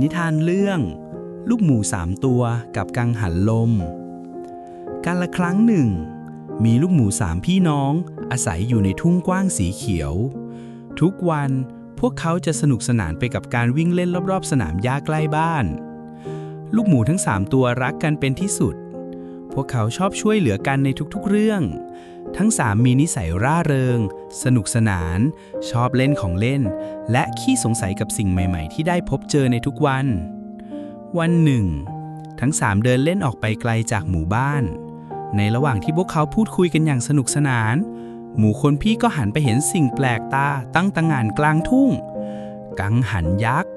นิทานเรื่อง ลูกหมูสามตัวกับกังหันลม การละครั้งหนึ่ง มีลูกหมูสามพี่น้องอาศัยอยู่ในทุ่งกว้างสีเขียว ทุกวันพวกเขาจะสนุกสนานไปกับการวิ่งเล่นรอบๆ สนามหญ้าใกล้บ้าน ลูกหมูทั้งสามตัวรักกันเป็นที่สุด พวกเขาชอบช่วยเหลือกันในทุกๆเรื่อง ทั้งสามมีนิสัยร่าเริง สนุกสนาน ชอบเล่นของเล่น และขี้สงสัยกับสิ่งใหม่ๆ ที่ได้พบเจอในทุกวัน วันหนึ่ง ทั้งสามเดินเล่นออกไปไกลจากหมู่บ้าน ในระหว่างที่พวกเขาพูดคุยกันอย่างสนุกสนาน หมูคนพี่ก็หันไปเห็นสิ่งแปลกตาตั้งตางานกลางทุ่ง กังหันยักษ์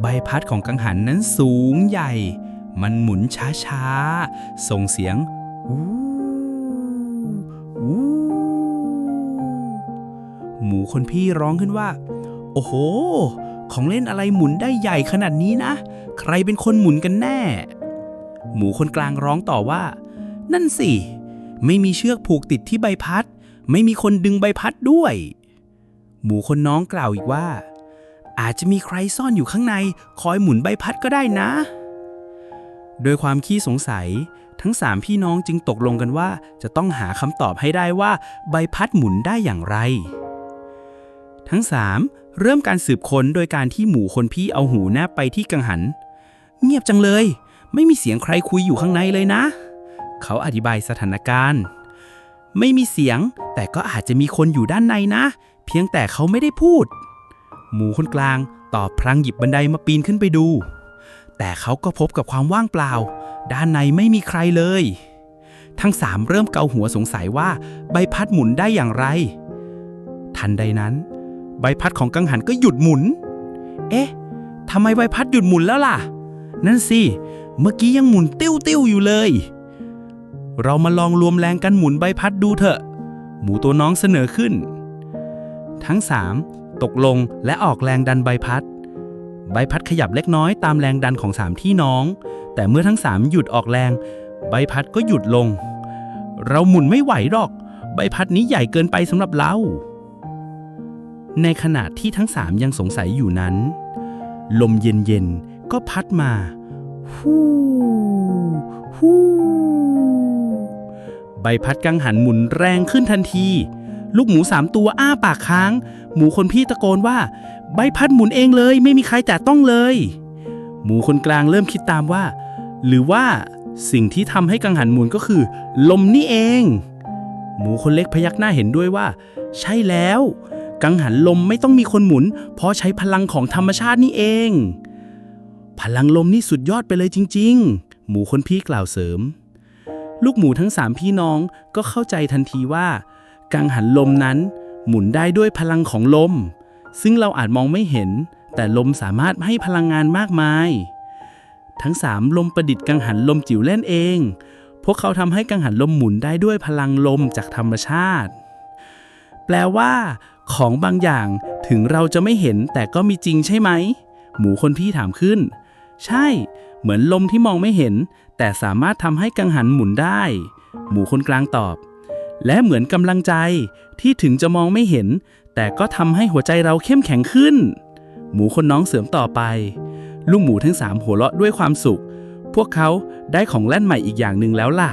ใบพัดของกังหันนั้นสูงใหญ่ มันหมุนช้าๆ ส่งเสียงวู หมูคนพี่ร้องขึ้นว่า โอ้โห ของเล่นอะไรหมุนได้ใหญ่ขนาดนี้นะ ใครเป็นคนหมุนกันแน่ หมูคนกลางร้องต่อว่า นั่นสิ ไม่มีเชือกผูกติดที่ใบพัด ไม่มีคนดึงใบพัดด้วย หมูคนน้องกล่าวอีกว่า อาจจะมีใครซ่อนอยู่ข้างใน คอยหมุนใบพัดก็ได้นะ โดยความขี้สงสัยทั้งสามพี่น้องจึงตกลงกันว่าจะต้องหาคำตอบให้ได้ว่าใบพัดหมุนได้อย่างไร ทั้งสามเริ่มการสืบค้นโดยการที่หมูคนพี่เอาหูแนบไปที่กังหัน เงียบจังเลย ไม่มีเสียงใครคุยอยู่ข้างในเลยนะ เขาอธิบายสถานการณ์ ไม่มีเสียง แต่ก็อาจจะมีคนอยู่ด้านในนะ เพียงแต่เขาไม่ได้พูด หมูคนกลางตอบพลางหยิบบันไดมาปีนขึ้นไปดู แต่เขาก็พบกับความว่างเปล่า ด้านในไม่มีใครเลย ทั้งสามเริ่มเกาหัวสงสัยว่าใบพัดหมุนได้อย่างไร ทันใดนั้น ใบพัดของกังหันก็หยุดหมุน เอ๊ะทำไมใบพัดหยุดหมุนแล้วล่ะ นั่นสิ เมื่อกี้ยังหมุนติ้วติ้วๆอยู่เลย เรามาลองรวมแรงกันหมุนใบพัดดูเถอะ หมูตัวน้องเสนอขึ้น ทั้งสามตกลงและออกแรงดันใบพัด ใบพัดขยับเล็กน้อยตามแรงดันของสามพี่น้อง แต่เมื่อทั้งสามหยุดออกแรง ใบพัดก็หยุดลง เราหมุนไม่ไหวหรอก ใบพัดนี้ใหญ่เกินไปสำหรับเรา ในขณะที่ทั้งสามยังสงสัยอยู่นั้น ลมเย็นๆ ก็พัดมา ฮู้ฮู้ใบพัดกังหันหมุนแรงขึ้นทันที ลูกหมูสามตัวอ้าปากค้าง หมูคนพี่ตะโกนว่า ใบพัดหมุนเองเลย ไม่มีใครแตะต้องเลย หมูคนกลางเริ่มคิดตามว่า หรือว่าสิ่งที่ทำให้กังหันหมุนก็คือ ลมนี่เอง หมูคนเล็กพยักหน้าเห็นด้วยว่า ใช่แล้ว กังหันลมไม่ต้องมีคนหมุน เพราะใช้พลังของธรรมชาตินี่เอง พลังลมนี่สุดยอดไปเลยจริง ๆ หมูคนพี่กล่าวเสริม ลูกหมูทั้งสามพี่น้องก็เข้าใจทันทีว่า กังหันลมนั้น หมุนได้ด้วยพลังของลม ซึ่งเราอาจมองไม่เห็น แต่ลมสามารถให้พลังงานมากมาย ทั้งสามลมประดิษฐ์กังหันลมจิ๋วเล่นเอง พวกเขาทำให้กังหันลมหมุนได้ด้วยพลังลมจากธรรมชาติ แปลว่า ของบางอย่างถึงเราจะไม่เห็นแต่ก็มีจริงใช่ไหม หมูคนพี่ถามขึ้น ใช่ เหมือนลมที่มองไม่เห็น แต่สามารถทำให้กังหันหมุนได้ หมูคนกลางตอบ และเหมือนกำลังใจที่ถึงจะมองไม่เห็น แต่ก็ทำให้หัวใจเราเข้มแข็งขึ้น หมูคนน้องเสริมต่อไป ลูกหมูทั้งสามหัวเราะด้วยความสุข พวกเขาได้ของเล่นใหม่อีกอย่างหนึ่งแล้วล่ะ